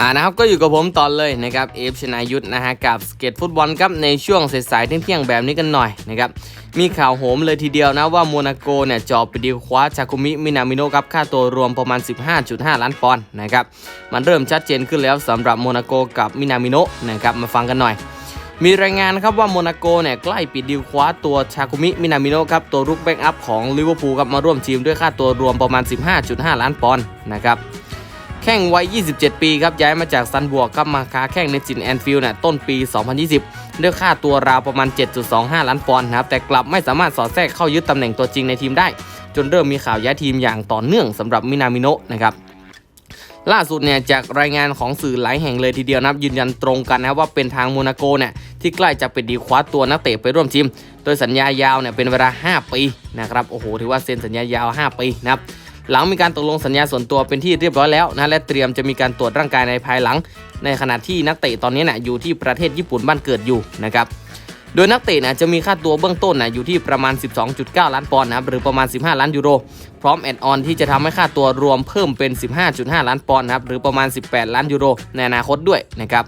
อ่านะครับก็อยู่กับผมตอนเลยนะครับเอฟชนายุทธนะฮะกับสเก็ตฟุตบอลครับในช่วงสายๆเที่ยงๆแบบนี้กันหน่อยนะครับมีข่าวโหมเลยทีเดียวนะว่าโมนาโกเนี่ยจอบไปดีคว้าชาคุมิมินามิโนะครับค่าตัวรวมประมาณ 15.5 ล้านปอนด์นะครับมันเริ่มชัดเจนขึ้นแล้วสำหรับโมนาโกกับมินามิโนะนะครับมาฟังกันหน่อย มีรายงานครับว่าโมนาโกเนี่ยใกล้ปิดดีลคว้าตัวชาคุมิมินามิโนะครับตัวรุกแบ็กอัพของลิเวอร์พูลครับมาร่วมทีมด้วยค่าตัวรวมประมาณ 15.5 ล้านปอนด์นะครับ ข้งวัย 27 ปีครับย้ายมาจากซันบวกครับมาค้าแข้งในจินแอนฟิลด์น่ะต้นปี 2020 ด้วยค่าตัวราวประมาณ 7.25 ล้านปอนด์นะครับแต่กลับไม่สามารถสอดแทรกเข้ายึดตำแหน่งตัวจริงในทีมได้ จนเริ่มมีข่าวย้ายทีมอย่างต่อเนื่องสำหรับมินามิโนะนะครับล่าสุดเนี่ยจากรายงานของสื่อหลายแห่งเลยทีเดียวนะครับยืนยันตรงกันนะว่าเป็นทางโมนาโกเนี่ยที่ใกล้จะเป็นดีคว้าตัวนักเตะไปร่วมทีม โดยสัญญายาวเนี่ยเป็นเวลา 5 ปีนะครับโอ้โหถือว่าเซ็นสัญญายาว 5 ปีนะครับ หลังมีการตกลงสัญญาส่วนตัวเป็นที่เรียบร้อยแล้วนะและเตรียมจะมีการตรวจร่างกายในภายหลัง ในขณะที่นักเตะตอนนี้น่ะอยู่ที่ประเทศญี่ปุ่นบ้านเกิดอยู่นะครับโดยนักเตะนะจะมีค่าตัวเบื้องต้นนะอยู่ที่ประมาณ 12.9 ล้านปอนด์นะครับหรือประมาณ 15 ล้านยูโร พร้อมแอดออนที่จะทำให้ค่าตัวรวมเพิ่มเป็น 15.5 ล้านปอนด์นะครับหรือประมาณ 18 ล้านยูโรในอนาคตด้วยนะครับ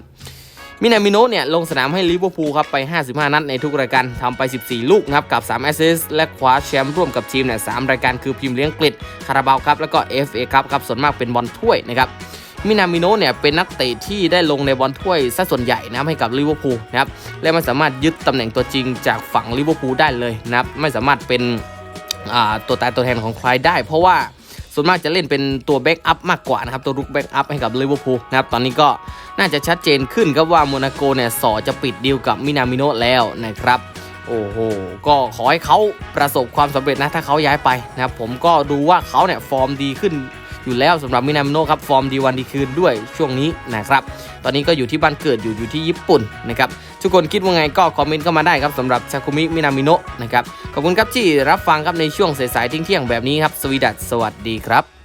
มินามิโนเนี่ยลงสนามให้ลิเวอร์พูลครับไป 55 นัดในทุกรายการทำไป 14 ลูกครับกับ3แอสซิสต์และคว้าแชมป์ร่วมกับทีมเนี่ย3รายการคือพรีเมียร์ลีกอังกฤษคาราบาวครับแล้วก็ FA ครับครับส่วนมากเป็นบอลถ้วยนะครับมินามิโนเนี่ยเป็นนักเตะที่ได้ลงในบอลถ้วยซะส่วนใหญ่นะครับให้กับลิเวอร์พูลนะครับและไม่สามารถยึดตำแหน่งตัวจริงจากฝั่งลิเวอร์พูลได้เลยนะครับไม่สามารถเป็นตัวตายตัวแทนของใครได้ เพราะว่า ส่วนมากจะเล่นเป็นตัวแบ็กอัพมากกว่านะครับ ตัวรุกแบ็กอัพให้กับลิเวอร์พูลนะครับ ตอนนี้ก็น่าจะชัดเจนขึ้นครับว่าโมนาโกเนี่ยสอจะปิดดีลกับมินามิโนแล้วนะครับ โอ้โห ก็ขอให้เขาประสบความสำเร็จนะถ้าเขาย้ายไปนะครับ ผมก็ดูว่าเขาเนี่ยฟอร์มดีขึ้น อยู่แล้วสำหรับมินามิโนครับฟอร์มดีวันดีคืนด้วยช่วงนี้นะครับตอนนี้ก็อยู่ที่บ้านเกิดอยู่อยู่ที่ญี่ปุ่นนะครับทุกคนคิดว่าไงก็คอมเมนต์เข้ามาได้ครับสำหรับชาคุมิมินามิโนะนะครับขอบคุณครับที่รับฟังครับในช่วงสายๆเที่ยงๆแบบนี้ครับสวีดัสสวัสดีครับ